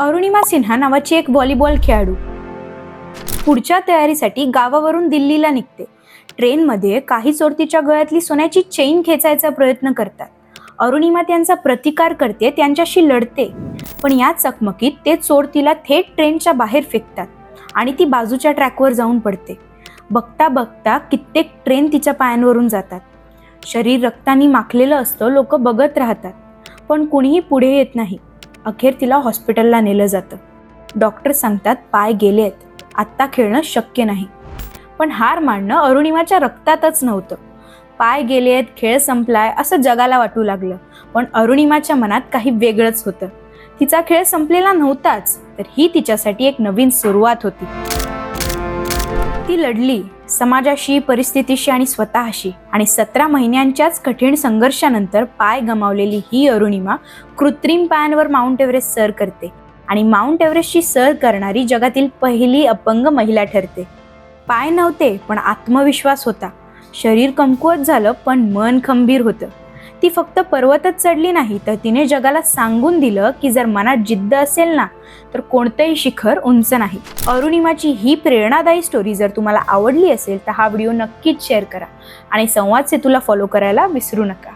अरुणिमा सिन्हा नावाची एक व्हॉलीबॉल खेळाडू. पुढच्या तयारीसाठी गावावरून दिल्लीला निघते. ट्रेनमध्ये काही चोर तिच्या गळ्यातली सोन्याची चेन खेचायचा प्रयत्न करतात. अरुणिमा त्यांचा प्रतिकार करते त्यांच्याशी लढते. पण या चकमकीत ते चोर तिला थेट ट्रेनच्या बाहेर फेकतात आणि ती बाजूच्या ट्रॅकवर जाऊन पडते. बघता बघता कित्येक ट्रेन तिच्या पायांवरून जातात. शरीर रक्तानी माखलेलं असतं लोक बघत राहतात. पण कुणीही पुढे येत नाही. अखेर तिला हॉस्पिटलला नेलं जातं. डॉक्टर सांगतात पाय गेले आहेत. आत्ता खेळणं शक्य नाही. पण हार मांडणं अरुणिमाच्या रक्तातच नव्हतं. पाय गेले आहेत खेळ संपलाय असं जगाला वाटू लागलं. पण अरुणिमाच्या मनात काही वेगळंच होतं. तिचा खेळ संपलेला नव्हताच तर ही तिच्यासाठी एक नवीन सुरुवात होती. ती लढली समाजाशी परिस्थितीशी आणि स्वतःशी. आणि सतरा महिन्यांच्याच कठीण संघर्षानंतर पाय गमावलेली ही अरुणिमा कृत्रिम पायांवर माउंट एव्हरेस्ट सर करते. आणि माउंट एव्हरेस्टची सर करणारी जगातील पहिली अपंग महिला ठरते. पाय नव्हते पण आत्मविश्वास होता. शरीर कमकुवत झालं पण मन खंबीर होतं. ती फक्त पर्वतच चढली नाही तर तिने जगाला सांगून दिलं की जर मनात जिद्द असेल ना तर कोणतंही शिखर उंच नाही. अरुणिमाची ही प्रेरणादायी स्टोरी जर तुम्हाला आवडली असेल तर हा व्हिडिओ नक्कीच शेअर करा. आणि संवाद सेतूला फॉलो करायला विसरू नका.